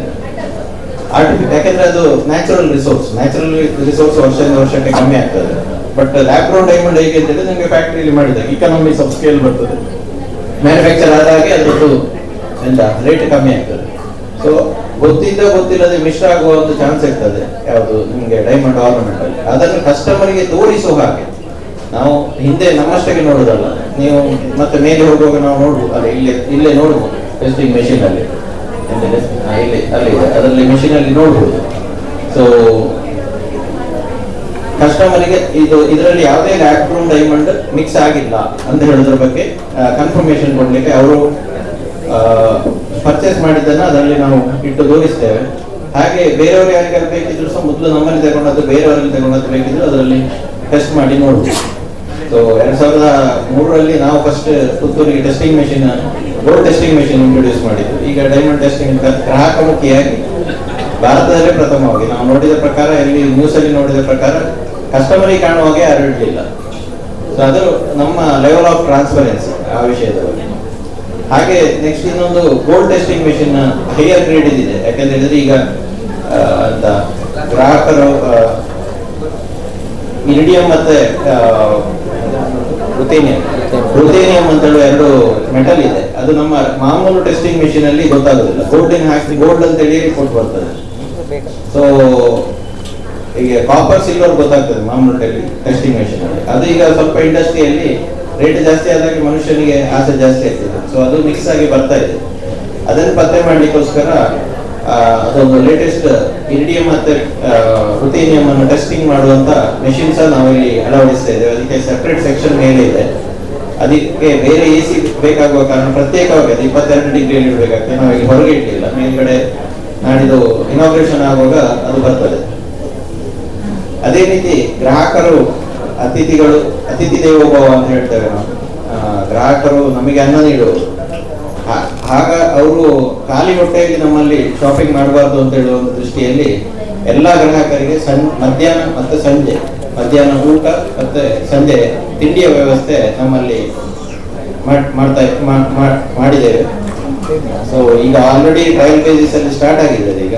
ಆರ್ಟಿಫಿ ಯಾಕಂದ್ರೆ ಅದು ನ್ಯಾಚುರಲ್ ರಿಸೋರ್ಸ್ ನ್ಯಾಚುರಲ್ ರಿಸೋರ್ಸ್ ವರ್ಷದಿಂದ ವರ್ಷಕ್ಕೆ ಕಮ್ಮಿ ಆಗ್ತದೆ. ಬಟ್ ಲ್ಯಾಬ್ ಗ್ರೌಂಡ್ ಡೈಮಂಡ್ ಹೇಗೆ ಅಂತ ಹೇಳಿದ್ರೆ ನಿಮಗೆ ಫ್ಯಾಕ್ಟ್ರಿಯಲ್ಲಿ ಮಾಡಿದಾಗ ಇಕನಾಮಿಕ್ಸ್ ಆಫ್ ಸ್ಕೇಲ್ ಬರ್ತದೆ. ಮ್ಯಾನುಫ್ಯಾಕ್ಚರ್ ಆದ ಹಾಗೆ ಅದರದ್ದು ಎಂತ ರೇಟ್ ಕಮ್ಮಿ ಆಗ್ತದೆ. ಸೊ ಗೊತ್ತಿದ್ದ ಗೊತ್ತಿಲ್ಲದೆ ಮಿಶ್ರ ಆಗುವ ಒಂದು ಚಾನ್ಸ್ ಇರ್ತದೆ. ಯಾವುದು? ನಿಮಗೆ ಡೈಮಂಡ್ ಆರ್ನಮೆಂಟ್ ಅಲ್ಲಿ. ಅದನ್ನು ಕಸ್ಟಮರ್ಗೆ ತೋರಿಸುವ ಹಾಗೆ. ನಾವು ಹಿಂದೆ ನಮ್ಮಷ್ಟಕ್ಕೆ ನೋಡುದಲ್ಲ. ನೀವು ಮತ್ತೆ ಮೇಲೆ ಹೋಗುವಾಗ ನಾವು ನೋಡ್ಬೋದು. ಅಲ್ಲಿ ಇಲ್ಲೇ ಇಲ್ಲೇ ನೋಡ್ಬೋದು. ಟೆಸ್ಟಿಂಗ್ ಮೆಷಿನ್ ಅಲ್ಲಿ. ಇಲ್ಲಿ, ಅಲ್ಲಿ ಅದರಲ್ಲಿ ಮೆಷಿನ್ ಅಲ್ಲಿ ನೋಡ್ಬೋದು. ಸೊ ಕಸ್ಟಮರಿಗೆ ಇದು ಇದರಲ್ಲಿ ಯಾವುದೇ ಲ್ಯಾಕ್ರೂಮ್ ಡೈಮಂಡ್ ಮಿಕ್ಸ್ ಆಗಿಲ್ಲ ಅಂತ ಹೇಳೋದ್ರ ಬಗ್ಗೆ ಕನ್ಫರ್ಮೇಶನ್ ಕೊಡ್ಲಿಕ್ಕೆ ಅವರು ಪರ್ಚೇಸ್ ಮಾಡಿದ್ದನ್ನ ಅದರಲ್ಲಿ ನಾವು ಇಟ್ಟು ತೋರಿಸ್ತೇವೆ. ಹಾಗೆ ಬೇರೆಯವರು ಯಾರಿಗಾರು ಬೇಕಿದ್ರು ಸಹ ಮೊದಲು ನಮ್ಮಲ್ಲಿ ತಗೊಂಡದ್ದು, ಬೇರೆಯವರಲ್ಲಿ ತಗೊಂಡದ್ದು ಬೇಕಿದ್ರು ಅದರಲ್ಲಿ ಟೆಸ್ಟ್ ಮಾಡಿ ನೋಡ್ಬೋದು. ಸೊ ಎರಡ್ ಸಾವಿರದ ಮೂರರಲ್ಲಿ ನಾವು first ಪುತ್ತೂರಿಗೆ testing machine gold testing machine introduce ಮಾಡಿದ್ದು. ಈಗ ಡೈಮಂಡ್ ಟೆಸ್ಟಿಂಗ್ ಗ್ರಾಹಕಮುಖಿಯಾಗಿ. ಭಾರತದಲ್ಲೇ ಪ್ರಥಮವಾಗಿ. ನಾವು ನೋಡಿದ ಪ್ರಕಾರ, ಇಲ್ಲಿ ನ್ಯೂಸ್ ಅಲ್ಲಿ ನೋಡಿದ ಪ್ರಕಾರ ಕಸ್ಟಮರಿಗೆ ಕಾಣುವ ಹಾಗೆ ಯಾರು ಸೊ ಅದು ನಮ್ಮ ಲೆವೆಲ್ ಆಫ್ ಟ್ರಾನ್ಸ್ಪರೆನ್ಸಿ ಆ ವಿಷಯದ ಬಗ್ಗೆ ಹಾಗೆ ನೆಕ್ಸ್ಟ್ ಇನ್ನೊಂದು gold testing machine higher grade ಇದೆ. ಯಾಕಂತ ಹೇಳಿದ್ರೆ ಈಗ ಅಂತ ಗ್ರಾಹಕರು ಇರಿಡಿಯಂ ಮತ್ತೆ ರುತೇನಿಯಂ ರುತೇನಿಯಂ ಅಂತ ಹೇಳುವ ಎರಡು ಮೆಟಲ್ ಇದೆ. ಅದು ನಮ್ಮ ಮಾಮೂಲು ಟೆಸ್ಟಿಂಗ್ ಮಿಷಿನ್ ಅಲ್ಲಿ ಗೊತ್ತಾಗೋದಿಲ್ಲ. ಗೋಲ್ಡ್ ಹಾಕಿ ಗೋಲ್ಡ್ ಅಂತ ಹೇಳಿ ಕೊಟ್ಟು ಬರ್ತದೆ ಸೊ ಈಗ ಕಾಪರ್ ಸಿಲ್ವರ್ ಗೊತ್ತಾಗ್ತದೆ ಮಾಮೂಲು ಟೆಸ್ಟಿಂಗ್ ಮೆಷಿನ್ ಅಲ್ಲಿ. ಅದು ಈಗ ಸ್ವಲ್ಪ ಇಂಡಸ್ಟ್ರಿಯಲ್ಲಿ ರೇಟ್ ಜಾಸ್ತಿ ಆದಾಗ ಮನುಷ್ಯನಿಗೆ ಆಸೆ ಜಾಸ್ತಿ ಆಗ್ತದೆ. ಸೊ ಅದು ಮಿಕ್ಸ್ ಆಗಿ ಬರ್ತಾ ಇದೆ. ಅದನ್ನು ಪತ್ತೆ ಮಾಡಲಿಕ್ಕೋಸ್ಕರ ಅದೊಂದು ಲೇಟೆಸ್ಟ್ ಇರಿಡಿಯಂ ಮತ್ತೆ ರುತೇನಿಯಂ ಅನ್ನು ಟೆಸ್ಟಿಂಗ್ ಮಾಡುವಂತ ಮೆಷಿನ್ ಸಹ ನಾವಿಲ್ಲಿ ಅಳವಡಿಸ್ತಾ ಇದ್ದೇವೆ. ಅದಕ್ಕೆ ಸೆಪರೇಟ್ ಸೆಕ್ಷನ್ ಮೇಲೆ ಇದೆ. ಅದಕ್ಕೆ ಬೇರೆ ಎ ಸಿ ಬೇಕಾಗುವ ಕಾರಣ ಪ್ರತ್ಯೇಕವಾಗಿ ಅದು ಇಪ್ಪತ್ತೆರಡು ಡಿಗ್ರಿಯಲ್ಲಿ ಇಡಬೇಕಾಗ್ತದೆ. ನಾವು ಇಲ್ಲಿ ಹೊರಗೆ ಇಟ್ಟಿಲ್ಲ. ಮೇಲ್ಗಡೆ ನಾಡಿದ್ದು ಇನಾಗ್ರೇಷನ್ ಆಗುವಾಗ ಅದು ಬರ್ತದೆ. ಅದೇ ರೀತಿ ಗ್ರಾಹಕರು, ಅತಿಥಿಗಳು, ಅತಿಥಿ ದೇವೋಭವ ಅಂತ ಹೇಳ್ತೇವೆ ನಾವು. ಗ್ರಾಹಕರು ನಮಗೆ ಅನ್ನ ನೀಡುವರು. ಆಗ ಅವರು ಖಾಲಿ ಹೊಟ್ಟೆಯಲ್ಲಿ ನಮ್ಮಲ್ಲಿ ಶಾಪಿಂಗ್ ಮಾಡಬಾರ್ದು ಅಂತ ಹೇಳುವ ದೃಷ್ಟಿಯಲ್ಲಿ ಎಲ್ಲ ಗ್ರಾಹಕರಿಗೆ ಸಂ, ಮಧ್ಯಾಹ್ನ ಮತ್ತು ಸಂಜೆ, ಮಧ್ಯಾಹ್ನ ಊಟ ಮತ್ತೆ ಸಂಜೆ ತಿಂಡಿಯ ವ್ಯವಸ್ಥೆ ನಮ್ಮಲ್ಲಿ ಮಾಡ್- ಮಾಡ್ತಾ ಮಾಡಿದ್ದೇವೆ. ಸೊ ಈಗ ಆಲ್ರೆಡಿ ಟ್ರಯಲ್ ಪೇಜಸ್ ಅಲ್ಲಿ ಸ್ಟಾರ್ಟ್ ಆಗಿದ್ದಾರೆ ಈಗ.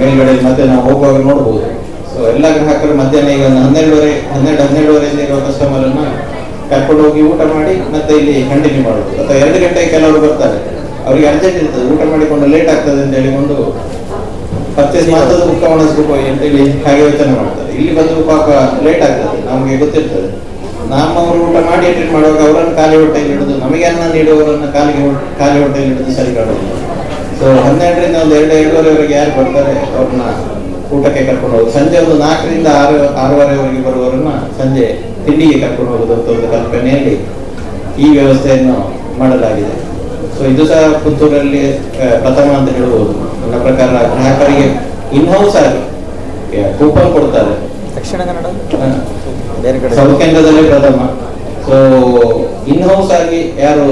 ಮೇಲ್ಗಡೆ ಮತ್ತೆ ನಾವು ಹೋಗುವಾಗ ನೋಡಬಹುದು ಸೊ ಎಲ್ಲ ಗ್ರಾಹಕರು ಮಧ್ಯಾಹ್ನ ಈಗ ಹನ್ನೆರಡುವರೆ, ಹನ್ನೆರಡು, ಹನ್ನೆರಡುವರೆಯಿಂದ ಇರುವ ಕಸ್ಟಮರ್ ಅನ್ನ ಕರ್ಕೊಂಡು ಹೋಗಿ ಊಟ ಮಾಡಿ ಮತ್ತೆ ಇಲ್ಲಿ ಕಂಟಿನ್ಯೂ ಮಾಡಬಹುದು ಅಥವಾ ಎರಡು ಗಂಟೆಗೆ ಕೆಲವರು ಬರ್ತಾರೆ. ಅವರಿಗೆ ಅರ್ಜೆಂಟ್ ಇರ್ತದೆ. ಊಟ ಮಾಡಿಕೊಂಡು ಲೇಟ್ ಆಗ್ತದೆ ಅಂತ ಹೇಳಿಕೊಂಡು ಪರ್ಚೇಸ್ ಮಾಡ್ತದೆ ಬುಕ್ಕ ಒಣಗಿಸ್ಬೇಕು ಅಂತೇಳಿ ಹಾಗೆ ಯೋಚನೆ ಮಾಡ್ತಾರೆ. ಇಲ್ಲಿ ಬಂದು ಪಾಪ ಲೇಟ್ ಆಗ್ತದೆ. ನಮಗೆ ಗೊತ್ತಿರ್ತದೆ. ನಮ್ಮವರು ಊಟ ಮಾಡಿ ಅಟೆಂಡ್ ಮಾಡುವಾಗ ಅವರನ್ನು ಖಾಲಿ ಹೊಟ್ಟೆಯಲ್ಲಿ ಹಿಡಿದು, ನಮಗೆ ಅನ್ನ ನೀಡುವವರನ್ನು ಖಾಲಿ ಖಾಲಿ ಹೊಟ್ಟೆಯಲ್ಲಿ ಹಿಡಿದು ಸರಿ ಕಾಣೋದಿಲ್ಲ ಸೊ ಹನ್ನೆರಡರಿಂದ ಒಂದು ಎರಡು, ಎರಡೂವರೆವರೆಗೆ ಯಾರು ಬರ್ತಾರೆ, ಅವ್ರನ್ನ ಊಟಕ್ಕೆ ಕರ್ಕೊಂಡು ಹೋಗೋದು. ಸಂಜೆ ಒಂದು ನಾಲ್ಕರಿಂದ ಆರು, ಆರೂವರೆವರೆಗೆ ಬರುವವರನ್ನ ಸಂಜೆ ತಿಂಡಿಗೆ ಕರ್ಕೊಂಡು ಹೋಗೋದು ಅಂತ ಒಂದು ಕಲ್ಪನೆಯಲ್ಲಿ ಈ ವ್ಯವಸ್ಥೆಯನ್ನು ಮಾಡಲಾಗಿದೆ. ಸೊ ಇದು ಸಹ ಪುತ್ತೂರಲ್ಲಿ ಪ್ರಥಮ ಅಂತ ಹೇಳ್ಬೋದು. ನನ್ನ ಪ್ರಕಾರ ಗ್ರಾಹಕರಿಗೆ ಇನ್ಹೌಸ್ ಆಗಿ ಕೂಪನ್ ಕೊಡ್ತಾರೆ. ದಕ್ಷಿಣ ಕನ್ನಡ? ಬೇರೆ ಕಡೆ. ಸೌತ್ ಕೇಂದ್ರದಲ್ಲೇ ಪ್ರಥಮ. ಸೊ ಇನ್ಹೌಸ್ ಆಗಿ ಯಾರು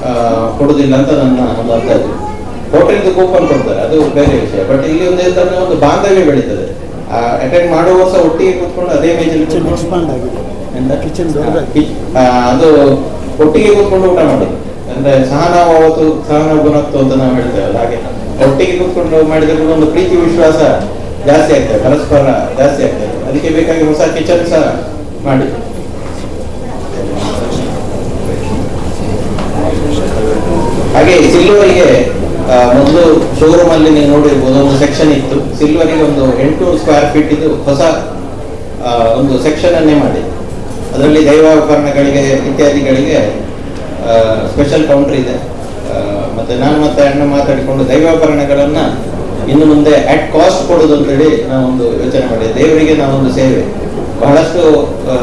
ಆ, ಕೊಡುದಿಲ್ಲ ಅಂತ ನನ್ನ ಒಂದು ಅಂದಾಜು ಹೋಟೆಲ್ದು ಕೂಪನ್ ಕೊಡ್ತಾರೆ ಅದು ಬೇರೆ ವಿಷಯ. ಬಟ್ ಇಲ್ಲಿ ಒಂದು ಏನಂದ್ರೆ ಒಂದು ಬಾಂಧವ್ಯ ಬೆಳೀತದೆ. ಅಟೆಂಡ್ ಮಾಡುವ ಸಹ ಒಟ್ಟಿಗೆ ಕೂತ್ಕೊಂಡು ಅದೇ ಮೇಜಲ್ಲಿ ಕಿಚನ್ ಅದು ಒಟ್ಟಿಗೆ ಕೂತ್ಕೊಂಡು ಊಟ ಮಾಡುದು ಅಂದ್ರೆ ಸಹನಾವ ಅವತ್ತು ಸಹನ ಗುಣತ್ತು ಅಂತ ನಾವು ಹೇಳ್ತೇವೆ ಹಾಗೆ. ಒಟ್ಟಿಗೆ ಕೂತ್ಕೊಂಡು ಮಾಡಿದ್ರೆ ಒಂದು ಪ್ರೀತಿ ವಿಶ್ವಾಸ ಜಾಸ್ತಿ ಆಗ್ತದೆ ಪರಸ್ಪರ ಜಾಸ್ತಿ ಆಗ್ತದೆ. ಅದಕ್ಕೆ ಬೇಕಾಗಿ ಹೊಸ ಕಿಚನ್ ಸಹ ಮಾಡಿ. ಹಾಗೆ ಸಿಲ್ವರಿಗೆ ಮೊದಲು ಶೋರೂಮ್ ಅಲ್ಲಿ ನೀವು ನೋಡಿರ್ಬೋದು, ಒಂದು ಸೆಕ್ಷನ್ ಇತ್ತು. ಸಿಲ್ವರಿಗೆ ಒಂದು ಎಂಟು ಸ್ಕ್ವೇರ್ ಫೀಟ್ ಇದು ಹೊಸ ಒಂದು ಸೆಕ್ಷನ್ ಅನ್ನೇ ಮಾಡಿ. ಅದರಲ್ಲಿ ದೈವಾಭರಣಗಳಿಗೆ ಇತ್ಯಾದಿಗಳಿಗೆ ಸ್ಪೆಷಲ್ ಕೌಂಟರ್ ಇದೆ. ಮತ್ತೆ ನಾನು ಮತ್ತೆ ಅಣ್ಣ ಮಾತಾಡಿಕೊಂಡು ದೈವಾಭರಣಗಳನ್ನ ಇನ್ನು ಮುಂದೆ ಅಟ್ ಕಾಸ್ಟ್ ಕೊಡೋದು ಅಂತೇಳಿ ನಾವೊಂದು ಯೋಚನೆ ಮಾಡಿದೆ ದೇವರಿಗೆ ನಾವೊಂದು ಸೇವೆ. ಬಹಳಷ್ಟು ಆ,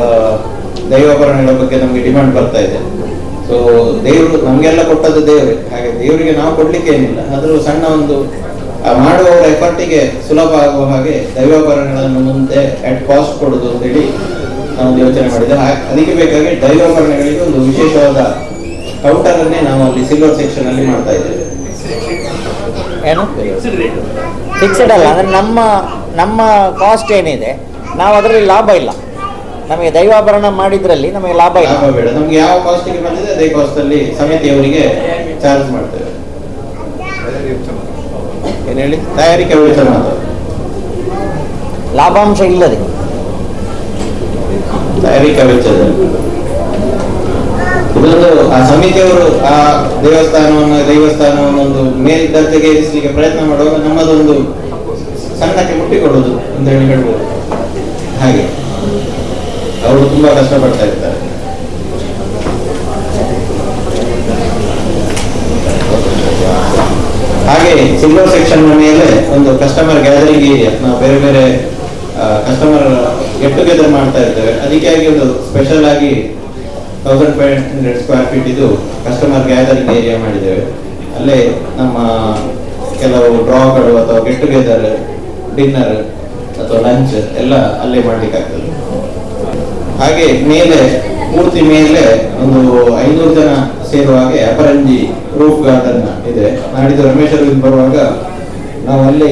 ದೈವಾಭರಣಗಳ ಬಗ್ಗೆ ನಮಗೆ ಡಿಮ್ಯಾಂಡ್ ಬರ್ತಾ ಇದೆ. ಸೊ ದೇವರು ನಮಗೆಲ್ಲ ಕೊಟ್ಟದ್ದು ದೇವರೇ. ಹಾಗೆ ದೇವರಿಗೆ ನಾವು ಕೊಡ್ಲಿಕ್ಕೆ ಏನಿಲ್ಲ. ಆದರೂ ಸಣ್ಣ ಒಂದು ಮಾಡುವವರ ಎಫರ್ಟಿಗೆ ಸುಲಭ ಆಗುವ ಹಾಗೆ ದೈವಾಭರಣಗಳನ್ನು ಮುಂದೆ ಅಟ್ ಕಾಸ್ಟ್ ಕೊಡುದು ಅಂತೇಳಿ ನಾವು ಒಂದು ಯೋಚನೆ ಮಾಡಿದೆ ಅದಕ್ಕೆ ಬೇಕಾಗಿ ದೈವಾಭರಣಗಳಿಗೆ ಒಂದು ವಿಶೇಷವಾದ ಕೌಂಟರ್ ಅನ್ನೇ ನಾವು ಅಲ್ಲಿ ಸಿಲ್ವರ್ ಸೆಕ್ಷನ್ ಅಲ್ಲಿ ಮಾಡ್ತಾ ಇದ್ದೇವೆ. ಏನು? ಫಿಕ್ಸ್ಡ್ ಅಲ್ಲ ಅಂದರೆ ನಮ್ಮ ನಮ್ಮ ಕಾಸ್ಟ್ ಏನಿದೆ ನಾವು ಅದರಲ್ಲಿ ಲಾಭ ಇಲ್ಲ. ನಮಗೆ ದೈವಾಭರಣ ಮಾಡಿದ್ರಲ್ಲಿ ನಮಗೆ ಲಾಭ ಇಲ್ಲ. ಬೇಡ. ನಮ್ಗೆ ಯಾವ ಕಾಸ್ಟಿಗೆ ಬಂದಿದೆ ಅದೇ ಕಾಸ್ಟ್ ಅಲ್ಲಿ ಸಮಿತಿಯವರಿಗೆ ಚಾರ್ಜ್ ಮಾಡ್ತೇವೆ. ಏನು ಹೇಳಿ? ತಯಾರಿಕೆ ವೆಚ್ಚ ಲಾಭಾಂಶ ಇಲ್ಲದೆ. ತಯಾರಿಕಾ ವೆಚ್ಚದಲ್ಲಿ ಇದೊಂದು, ಆ ಸಮಿತಿಯವರು ಆ ದೇವಸ್ಥಾನವನ್ನು ದೇವಸ್ಥಾನವನ್ನು ಒಂದು ಮೇಲ್ದರ್ಜೆಗೆ ಏರಿಸಲಿಕ್ಕೆ ಪ್ರಯತ್ನ ಮಾಡುವಾಗ ನಮ್ಮದೊಂದು ಸಣ್ಣಕ್ಕೆ ಮುಟ್ಟಿಕೊಳ್ಳುವುದು ಅಂತ ಹೇಳಿ ಹೇಳ್ಬೋದು. ಹಾಗೆ. ಅವರು ತುಂಬಾ ಕಷ್ಟಪಡ್ತಾ ಇರ್ತಾರೆ. ಹಾಗೆ ಸಿಲ್ವರ್ ಸೆಕ್ಷನ್ ಮನೆಯಲ್ಲೇ ಒಂದು ಕಸ್ಟಮರ್ ಗ್ಯಾದರಿಂಗ್ ಏರಿಯಾ ನಾವು ಬೇರೆ ಬೇರೆ ಕಸ್ಟಮರ್ ಗೆಟ್ ಟುಗೆದರ್ ಮಾಡ್ತಾ ಇರ್ತೇವೆ ಅದಕ್ಕಾಗಿ ಒಂದು ಸ್ಪೆಷಲ್ ಆಗಿ thousand five hundred square feet ಇದು ಕಸ್ಟಮರ್ ಗ್ಯಾದರಿಂಗ್ ಏರಿಯಾ ಮಾಡಿದ್ದೇವೆ. ಅಲ್ಲೇ ನಮ್ಮ ಕೆಲವು ಡ್ರಾಗಳು ಅಥವಾ ಗೆಟ್ ಟುಗೆದರ್ ಡಿನ್ನರ್ ಅಥವಾ ಲಂಚ್ ಎಲ್ಲ ಅಲ್ಲೇ ಮಾಡ್ಲಿಕ್ಕಾಗ್ತದೆ. ಹಾಗೆ ಮೇಲೆ, ಮೂರ್ತಿ ಮೇಲೆ ಒಂದು ಐನೂರು ಜನ ಸೇರುವ ಹಾಗೆ ಅಪರಂಜಿ ರೂಫ್ ಗಾರ್ಡನ್ ಇದೆ. ನಾಡಿದ್ದು ರಮೇಶ್ ಬರುವಾಗ ನಾವು ಅಲ್ಲಿ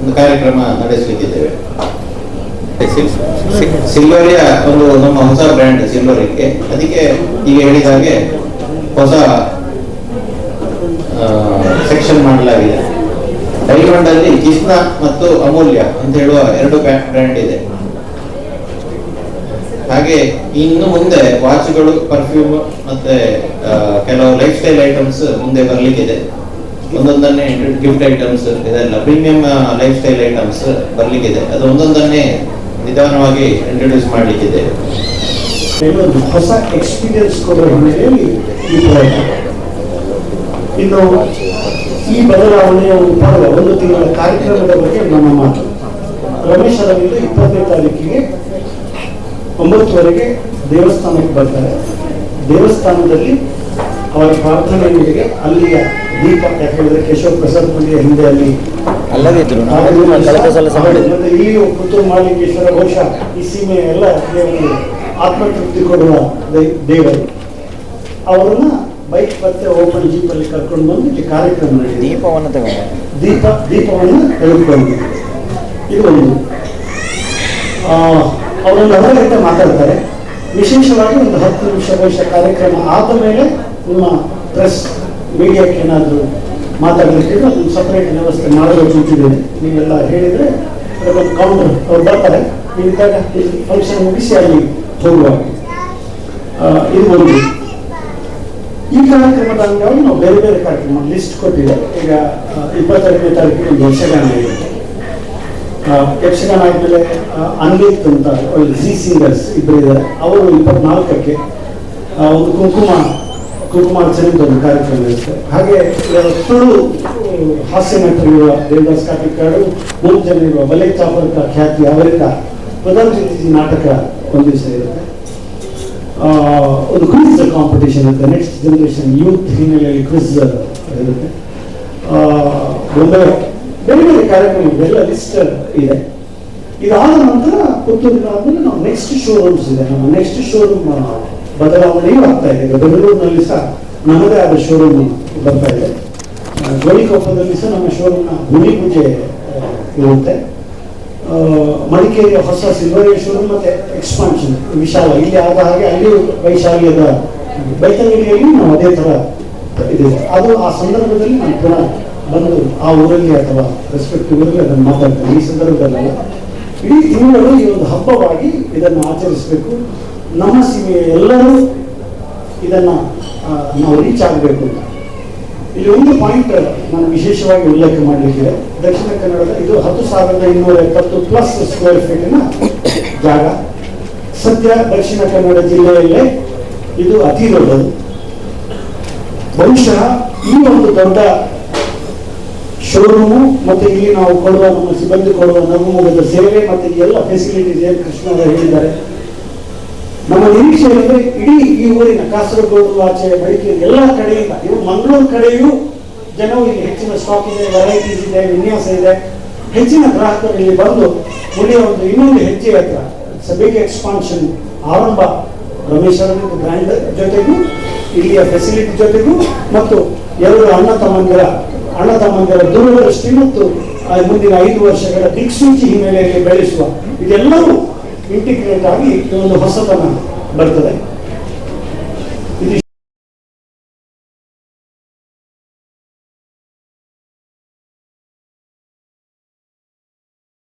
ಒಂದು ಕಾರ್ಯಕ್ರಮ ನಡೆಸಲಿಕ್ಕಿದ್ದೇವೆ. ಸಿಲ್ವರಿಯ ಒಂದು ನಮ್ಮ ಹೊಸ ಬ್ರ್ಯಾಂಡ್ ಸಿಲ್ವರಿಗೆ ಅದಕ್ಕೆ ಈಗ ಹೇಳಿದ ಹಾಗೆ ಹೊಸ ಸೆಕ್ಷನ್ ಮಾಡಲಾಗಿದೆ. ಡೈಮಂಡ್ ಅಲ್ಲಿ ಕಿಸ್ನ ಮತ್ತು ಅಮೂಲ್ಯ ಅಂತ ಹೇಳುವ ಎರಡು ಬ್ರ್ಯಾಂಡ್ ಇದೆ. ಹಾಗೆ ಇನ್ನು ಮುಂದೆ ವಾಚ್ಗಳು ಪರ್ಫ್ಯೂಮ್ ಮತ್ತೆ ಕೆಲವು ಲೈಫ್ ಸ್ಟೈಲ್ ಐಟಮ್ಸ್ ಮುಂದೆ ಬರ್ಲಿಕ್ಕಿದೆ. ಒಂದೊಂದನ್ನೇ ಗಿಫ್ಟ್ ಐಟಮ್ಸ್ ಇದೆಲ್ಲ ಪ್ರೀಮಿಯಂ ಲೈಫ್ ಸ್ಟೈಲ್ ಐಟಮ್ಸ್ ಬರ್ಲಿಕ್ಕಿದೆ. ಅದು ಒಂದೊಂದನ್ನೇ ನಿಧಾನವಾಗಿ ಇಂಟ್ರೊಡ್ಯೂಸ್ ಮಾಡಲಿಕ್ಕಿದೆ. ಒಂದು ಹೊಸ ಎಕ್ಸ್ಪೀರಿಯನ್ಸ್ ಇನ್ನು ಈ ಬದಲಾವಣೆಯ ಒಂದು ಭಾಗ ಒಂದು ತಿಂಗಳ ಕಾರ್ಯಕ್ರಮದ ಬಗ್ಗೆ ನಮ್ಮ ಮಾತು. ರಮೇಶ್ ಅವರಿಂದ ಇಪ್ಪತ್ತನೇ ತಾರೀಕಿಗೆ ಒಂಬತ್ತುವರೆಗೆ ದೇವಸ್ಥಾನಕ್ಕೆ ಬರ್ತಾರೆ. ದೇವಸ್ಥಾನದಲ್ಲಿ ಅವರ ಪ್ರಾರ್ಥನೆ ಮೇರೆಗೆ ಅಲ್ಲಿಯ ದೀಪ ಯಾಕೆ ಹೇಳಿದ್ರೆ ಕೇಶವ ಪ್ರಸಾದ್ ಪಂಡಿಯ ಹಿಂದೆ ಅಲ್ಲಿ ಅಲ್ಲದಿದ್ರು ಆ ನಾವು ಕಳೆದ ಸಲ ಸಹ ಮಾಡಿದ್ವಿ. ಈ ಪುತ್ತೂರು ಮಾಲಿಂಗೇಶ್ವರ ಬಹುಶಃ ಈ ಸೀಮೆ ಎಲ್ಲ ದೇವರು ಆತ್ಮತೃಪ್ತಿ ಕೊಡುವ ದೇವರು. ಅವರನ್ನ ಬೈಕ್ ಮತ್ತೆ ಓಪನ್ ಜೀಪಲ್ಲಿ ಕರ್ಕೊಂಡು ಬಂದು ಇಲ್ಲಿ ಕಾರ್ಯಕ್ರಮ ನಡೆಯಿತು ದೀಪವನ್ನು ತಗೊಂಡು ದೀಪ ದೀಪವನ್ನು ತೆಗೆದುಕೊಂಡು. ಇದು ಒಂದು. ಅವರೊಂದು ಅವರ ಮಾತಾಡ್ತಾರೆ. ವಿಶೇಷವಾಗಿ ಒಂದು ಹತ್ತು ನಿಮಿಷ ಬಹುಶಃ ಕಾರ್ಯಕ್ರಮ ಆದ ಮೇಲೆ ನಿಮ್ಮ ಪ್ರೆಸ್ ಮೀಡಿಯಾಕ್ಕೆ ಏನಾದರೂ ಮಾತಾಡಲಿಕ್ಕೆ ಒಂದು ಸಪರೇಟ್ ವ್ಯವಸ್ಥೆ ಮಾಡಲು ಸೂಚಿದ್ದೇನೆ ನೀವೆಲ್ಲ ಹೇಳಿದರೆ ಅದಕ್ಕೊಂದು ಕೌಂಟರ್ ಅವ್ರು ಬರ್ತಾರೆ. ನೀವಿದ್ದಾಗ ಫಂಕ್ಷನ್ ಮುಗಿಸಿ ಅಲ್ಲಿ ಹೋಗುವ ಇದು ಒಂದು. ಈ ಕಾರ್ಯಕ್ರಮದ ಅಂಗವಾಗಿ ನಾವು ಬೇರೆ ಬೇರೆ ಕಾರ್ಯಕ್ರಮ ಲಿಸ್ಟ್ ಕೊಟ್ಟಿದೆ. ಈಗ ಇಪ್ಪತ್ತೆರಡನೇ ತಾರೀಕಿಗೆ ಯಕ್ಷಗಾನ ಆ, ಯಕ್ಷಗಾನ ಆದಮೇಲೆ ಅನ್ವಿತ್ ಅಂತ ಸಿ ಸಿಂಗರ್ಸ್ ಇಬ್ಬರು ಇದ್ದಾರೆ. ಅವರು ಇಪ್ಪತ್ನಾಲ್ಕಕ್ಕೆ ಒಂದು ಕುಂಕುಮ ಕುಂಕುಮಾರ್ಚನೆ ಅಂತ ಒಂದು ಕಾರ್ಯಕ್ರಮ ಇರುತ್ತೆ ಹಾಗೆ ತುಳು, ಹಾಸ್ಯ ನಟರಿರುವ ದೇವದಾಸ್ ಕಾಟಿಕಾಡು, ಮೂರು ಜನ ಇರುವ ಬಲೆ ಚಾಪರ್ಕ ಖ್ಯಾತಿ ಅವರಿಂದ ಪ್ರಧಾನ ನಾಟಕ ಒಂದು ದಿವಸ ಇರುತ್ತೆ. ಒಂದು ಕ್ವಿಜ್ ಕಾಂಪಿಟೇಷನ್ ಇರುತ್ತೆ. ನೆಕ್ಸ್ಟ್ ಜನರೇಷನ್ ಯೂತ್ ಹಿನ್ನೆಲೆಯಲ್ಲಿ ಕ್ವಿಜ್ ಇರುತ್ತೆ. ಒಂದು ಬೇರೆ ಬೇರೆ ಕಾರ್ಯಕ್ರಮ ಇದೆಲ್ಲ ಲಿಸ್ಟ್ ಇದೆ. ಇದಾದ ನಂತರ ಪುತ್ತೂರಿನಾದ್ಮೇಲೆ ನಾವು ನೆಕ್ಸ್ಟ್ ಶೋರೂಮ್ಸ್ ಇದೆ. ನಮ್ಮ ನೆಕ್ಸ್ಟ್ ಶೋರೂಮ್ ಬದಲಾವಣೆಯೂ ಆಗ್ತಾ ಇದೆ. ಬೆಂಗಳೂರಿನಲ್ಲಿ ಸಹ ನಮ್ಮದೇ ಆದ ಶೋರೂಮ್ ಬರ್ತಾ ಇದೆ. ಗೋಳಿಕೊಪ್ಪದಲ್ಲಿ ಸಹ ನಮ್ಮ ಶೋರೂಮ್ನ ಭೂಮಿ ಪೂಜೆ ಇರುತ್ತೆ. ಮಡಿಕೇರಿಯ ಹೊಸ ಸಿಲ್ವರ್ ಶೋರೂಮ್ ಮತ್ತೆ ಎಕ್ಸ್ಪಾನ್ಷನ್ ವಿಶಾಲ. ಇಲ್ಲಿ ಆದ ಹಾಗೆ ಅಲ್ಲಿ ವೈಶಾಲ್ಯದ ಬೈತಂಗಡಿಯಲ್ಲಿ ನಾವು ಅದೇ ತರ ಇದೆ ಅದು ಆ ಸಂದರ್ಭದಲ್ಲಿ ನಾನು ಪುನಃ ಬಂದು ಆ ಊರಲ್ಲಿ ಅಥವಾ ರೆಸ್ಪೆಕ್ಟಿವ್ ಊರಲ್ಲಿ ಅದನ್ನು ಮಾತಾಡ್ತೇನೆ. ಈ ಸಂದರ್ಭದಲ್ಲಿ ಇಡೀ ತಿಂಗಳು ಈ ಒಂದು ಹಬ್ಬವಾಗಿ ಇದನ್ನು ಆಚರಿಸಬೇಕು. ನಮ್ಮ ಸೀಮೆಯ ಎಲ್ಲರೂ ಇದನ್ನ ನಾವು ರೀಚ್ ಆಗಬೇಕು ಅಂತ. ಇಲ್ಲಿ ಒಂದು ಪಾಯಿಂಟ್ ನಾನು ವಿಶೇಷವಾಗಿ ಉಲ್ಲೇಖ ಮಾಡಲಿಕ್ಕೆ ದಕ್ಷಿಣ ಕನ್ನಡದ ಇದು ಹತ್ತು ಸಾವಿರದ ಇನ್ನೂರ ಎಪ್ಪತ್ತು ಪ್ಲಸ್ ಸ್ಕ್ವೇರ್ ಫೀಟಿನ ಜಾಗ. ಸದ್ಯ ದಕ್ಷಿಣ ಕನ್ನಡ ಜಿಲ್ಲೆಯಲ್ಲೇ ಇದು ಅತಿ ದೊಡ್ಡದು. ಬಹುಶಃ ಈ ಒಂದು ದೊಡ್ಡ ಶೋರೂಮು ಮತ್ತೆ ಇಲ್ಲಿ ನಾವು ಕೊಡುವ ನಮ್ಮ ಸಿಬ್ಬಂದಿ ಕೊಡುವ ನಗುಮುಗದ ಸೇವೆ ಮತ್ತೆ ಎಲ್ಲ ಫೆಸಿಲಿಟೀಸ್ ಏನು ಕೃಷ್ಣ ಹೇಳಿದ್ದಾರೆ ನಮ್ಮ ನಿರೀಕ್ಷೆ ಅಂದರೆ ಇಡೀ ಈ ಊರಿನ ಕಾಸರಗೋಡು ಆಚೆ ಮಡಿಕೇರಿ ಎಲ್ಲ ಕಡೆಯಿಂದ ಇವು ಮಂಗಳೂರು ಕಡೆಯೂ ಜನವು ಇಲ್ಲಿ ಹೆಚ್ಚಿನ ಸ್ಟಾಕ್ ಇದೆ ವೆರೈಟೀಸ್ ಇದೆ, ವಿನ್ಯಾಸ ಇದೆ. ಹೆಚ್ಚಿನ ಗ್ರಾಹಕರು ಇಲ್ಲಿ ಬಂದು ಮುಂದೆ ಒಂದು ಇನ್ನೊಂದು ಹೆಜ್ಜೆ ಹತ್ರ ಸಬಿಕ್ ಎಕ್ಸ್ಪಾನ್ಷನ್ ಆರಂಭ ರಮೇಶ್ ಬ್ರ್ಯಾಂಡ್ ಜೊತೆಗೂ ಇಲ್ಲಿಯ ಫೆಸಿಲಿಟಿ ಜೊತೆಗೂ ಮತ್ತು ಎರಡು ಅಣ್ಣ ತಮ್ಮಂದಿರ ಅಣ್ಣ ತಮ್ಮಂದಿರ ದೂರದೃಷ್ಟಿ ಮತ್ತು ಮುಂದಿನ ಐದು ವರ್ಷಗಳ ದಿಕ್ಸೂಚಿ ಹಿನ್ನೆಲೆಯಲ್ಲಿ ಬೆಳೆಸುವ. ಇದೆಲ್ಲವೂ ಇಂಟಿಗ್ರೇಟ್ ಆಗಿ ಒಂದು ಹೊಸತನ ಬರ್ತದೆ.